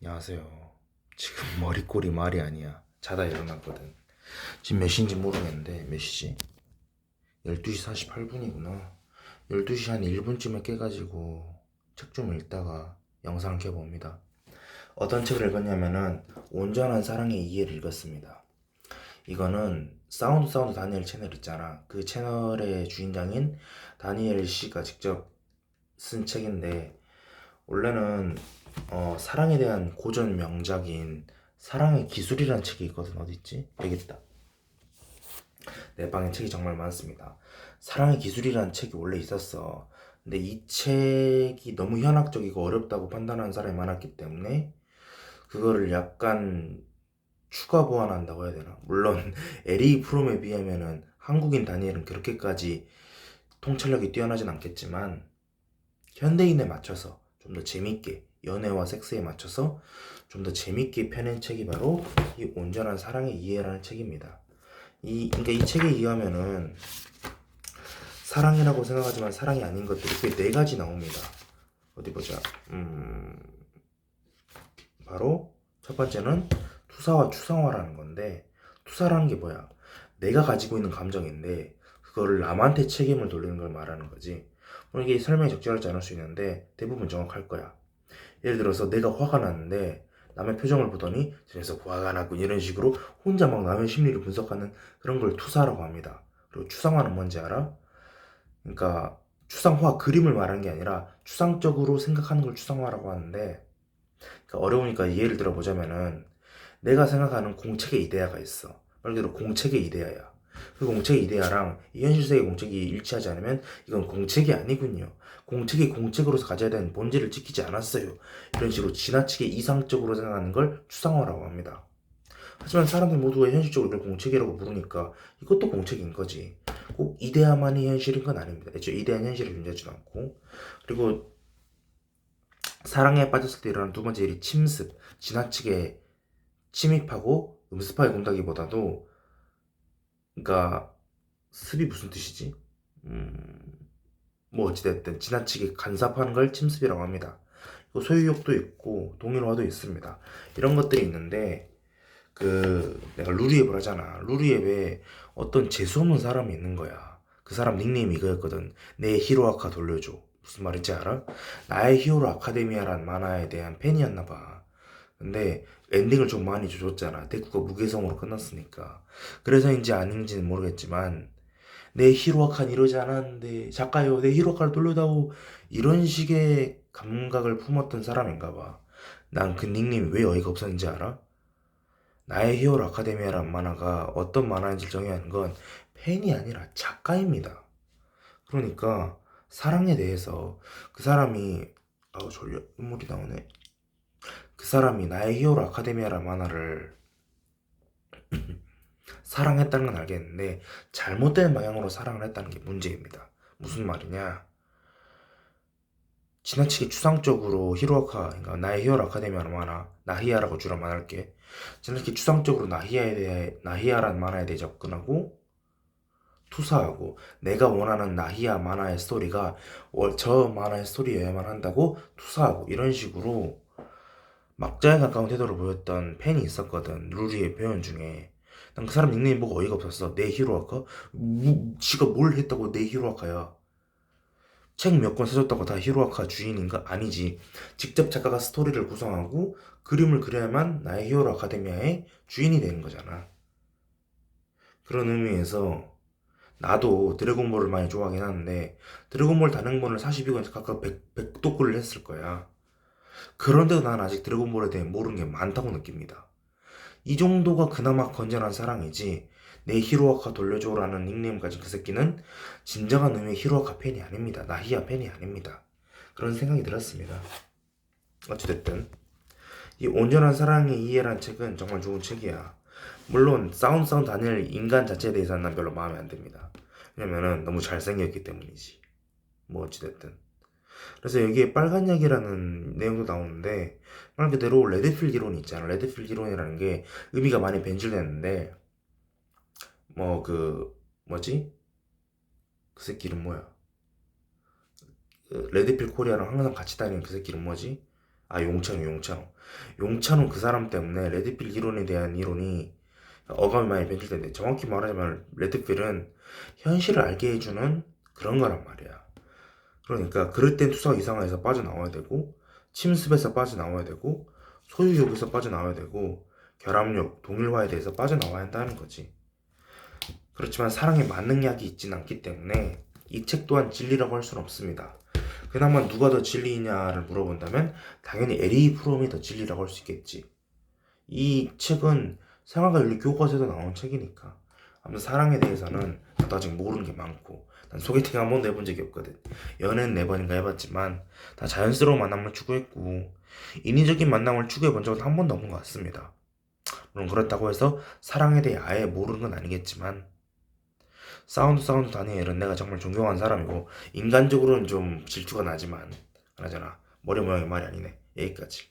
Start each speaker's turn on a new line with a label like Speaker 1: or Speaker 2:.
Speaker 1: 안녕하세요. 지금 머리꼴이 말이 아니야. 자다 일어났거든. 지금 몇 시인지 모르겠는데 몇 시지? 12시 48분이구나. 12시 한 1분쯤에 깨가지고 책 좀 읽다가 영상을 켜봅니다. 어떤 책을 읽었냐면은 온전한 사랑의 이해를 읽었습니다. 이거는 사운드 사운드 다니엘 채널 있잖아. 그 채널의 주인장인 다니엘 씨가 직접 쓴 책인데 원래는 어, 사랑에 대한 고전 명작인 사랑의 기술이라는 책이 있거든 어디 있지? 여기 있다. 내 방에 책이 정말 많습니다. 사랑의 기술이라는 책이 원래 있었어. 근데 이 책이 너무 현학적이고 어렵다고 판단하는 사람이 많았기 때문에 그거를 약간 추가 보완한다고 해야 되나? 물론 에리 프롬에 비하면은 한국인 다니엘은 그렇게까지 통찰력이 뛰어나진 않겠지만 현대인에 맞춰서 좀 더 재밌게 연애와 섹스에 맞춰서 좀 더 재밌게 펴낸 책이 바로 이 온전한 사랑의 이해라는 책입니다. 이 그러니까 이 책에 의하면은 사랑이라고 생각하지만 사랑이 아닌 것들이 꽤네 가지 나옵니다. 어디 보자. 음 바로 첫 번째는 투사와 추상화라는 건데 투사라는 게 뭐야? 내가 가지고 있는 감정인데 그거를 남한테 책임을 돌리는 걸 말하는 거지. 물론 이게 설명이 적절하지 않을 수 있는데 대부분 정확할 거야. 예를 들어서 내가 화가 났는데 남의 표정을 보더니 저래서 화가 났군 이런 식으로 혼자 막 남의 심리를 분석하는 그런 걸 투사라고 합니다. 그리고 추상화는 뭔지 알아? 그러니까 추상화 그림을 말하는 게 아니라 추상적으로 생각하는 걸 추상화라고 하는데 그러니까 어려우니까 예를 들어 보자면은 내가 생각하는 공책의 이데아가 있어. 말 그대로 공책의 이데아야. 그 공책의 이데아랑 이 현실 세계 공책이 일치하지 않으면 이건 공책이 아니군요. 공책이 공책으로서 가져야 되는 본질을 지키지 않았어요. 이런 식으로 지나치게 이상적으로 생각하는 걸 추상화라고 합니다. 하지만 사람들 모두가 현실적으로 이걸 공책이라고 부르니까 이것도 공책인 거지. 꼭 이데아만이 현실인 건 아닙니다. 애초에 이데아는 현실이 존재하지도 않고. 그리고 사랑에 빠졌을 때 일어나는 두 번째 일이 침습. 지나치게 침입하고 음습하게 군다기보다도 그러니까 습이 무슨 뜻이지? 음, 뭐 어찌됐든 지나치게 간섭하는 걸 침습이라고 합니다. 그 소유욕도 있고 동일화도 있습니다. 이런 것들이 있는데 그 내가 루리앱을 하잖아. 루리앱에 어떤 재수없는 사람이 있는 거야. 그 사람 닉네임이 이거였거든. 내 히로 아카 돌려줘. 무슨 말인지 알아? 나의 히어로 아카데미아라는 만화에 대한 팬이었나 봐. 근데 엔딩을 좀 많이 줘줬잖아. 데쿠가 무개성으로 끝났으니까. 그래서인지 아닌지는 모르겠지만 내 히로아카는 이러지 않았는데 작가요 내 히로아카를 돌려다오 이런 식의 감각을 품었던 사람인가 봐. 난 그 닉네임이 왜 어이가 없었는지 알아? 나의 히어로 아카데미아란 만화가 어떤 만화인지 정의하는 건 팬이 아니라 작가입니다. 그러니까 사랑에 대해서 그 사람이 아우 졸려 눈물이 나오네. 그 사람이 나의 히어로 아카데미아란 만화를 사랑했다는 건 알겠는데 잘못된 방향으로 사랑을 했다는 게 문제입니다. 무슨 말이냐? 지나치게 추상적으로 히로아카, 그러니까 나의 히어로 아카데미아란 만화, 나히아라고 주로 말할게. 지나치게 추상적으로 나히아에 대해 나히아란 만화에 대해 접근하고 투사하고 내가 원하는 나히아 만화의 스토리가 월- 저 만화의 스토리여야만 한다고 투사하고 이런 식으로 막자에 가까운 태도를 보였던 팬이 있었거든 루리의 표현 중에. 난 그 사람 닉네임 보고 어이가 없었어. 내 히로아카? 뭐, 지가 뭘 했다고 내 히로아카야? 책 몇 권 사줬다고 다 히로아카 주인인가? 아니지. 직접 작가가 스토리를 구성하고 그림을 그려야만 나의 히어로 아카데미아의 주인이 되는 거잖아. 그런 의미에서 나도 드래곤볼을 많이 좋아하긴 하는데 드래곤볼 단행본을 42권 각각 100, 100독구를 했을 거야 그런데도 난 아직 드래곤볼에 대해 모르는 게 많다고 느낍니다. 이 정도가 그나마 건전한 사랑이지 내 히로아카 돌려줘라는 닉네임 가진 그 새끼는 진정한 의미의 히로아카 팬이 아닙니다. 나히야 팬이 아닙니다. 그런 생각이 들었습니다. 어찌됐든 이 온전한 사랑의 이해란 책은 정말 좋은 책이야. 물론 사운드 사운드 다니엘 인간 자체에 대해서는 난 별로 마음에 안 듭니다. 왜냐면은 너무 잘생겼기 때문이지. 뭐 어찌됐든. 그래서 여기에 빨간 약이라는 내용도 나오는데 말 그대로 레드필 이론이 있잖아. 레드필 이론이라는 게 의미가 많이 변질됐는데 뭐 그 뭐지? 그 새끼 이름 뭐야? 그 레드필 코리아랑 항상 같이 다니는 그 새끼 이름 뭐지? 아 용창 용창 용찬호 그 사람 때문에 레드필 이론에 대한 이론이 어감이 많이 변질된데 정확히 말하자면 레드필은 현실을 알게 해주는 그런 거란 말이야. 그러니까 그럴 땐 투사 이상화에서 빠져나와야 되고 침습에서 빠져나와야 되고 소유욕에서 빠져나와야 되고 결합욕, 동일화에 대해서 빠져나와야 한다는 거지. 그렇지만 사랑에 만능 약이 있지는 않기 때문에 이 책 또한 진리라고 할 수는 없습니다. 그나마 누가 더 진리냐를 물어본다면 당연히 에리 프롬이 더 진리라고 할 수 있겠지. 이 책은 생활과 윤리 교과서에도 나온 책이니까. 아무튼 사랑에 대해서는 나도 아직 모르는 게 많고 난 소개팅 한 번도 해본 적이 없거든. 연애는 네 번인가 해봤지만 다 자연스러운 만남을 추구했고 인위적인 만남을 추구해 본 적은 한 번도 없는 것 같습니다. 물론 그렇다고 해서 사랑에 대해 아예 모르는 건 아니겠지만 사운드 사운드 다니엘은 내가 정말 존경하는 사람이고 인간적으로는 좀 질투가 나지만 그나저나 머리 모양이 말이 아니네 여기까지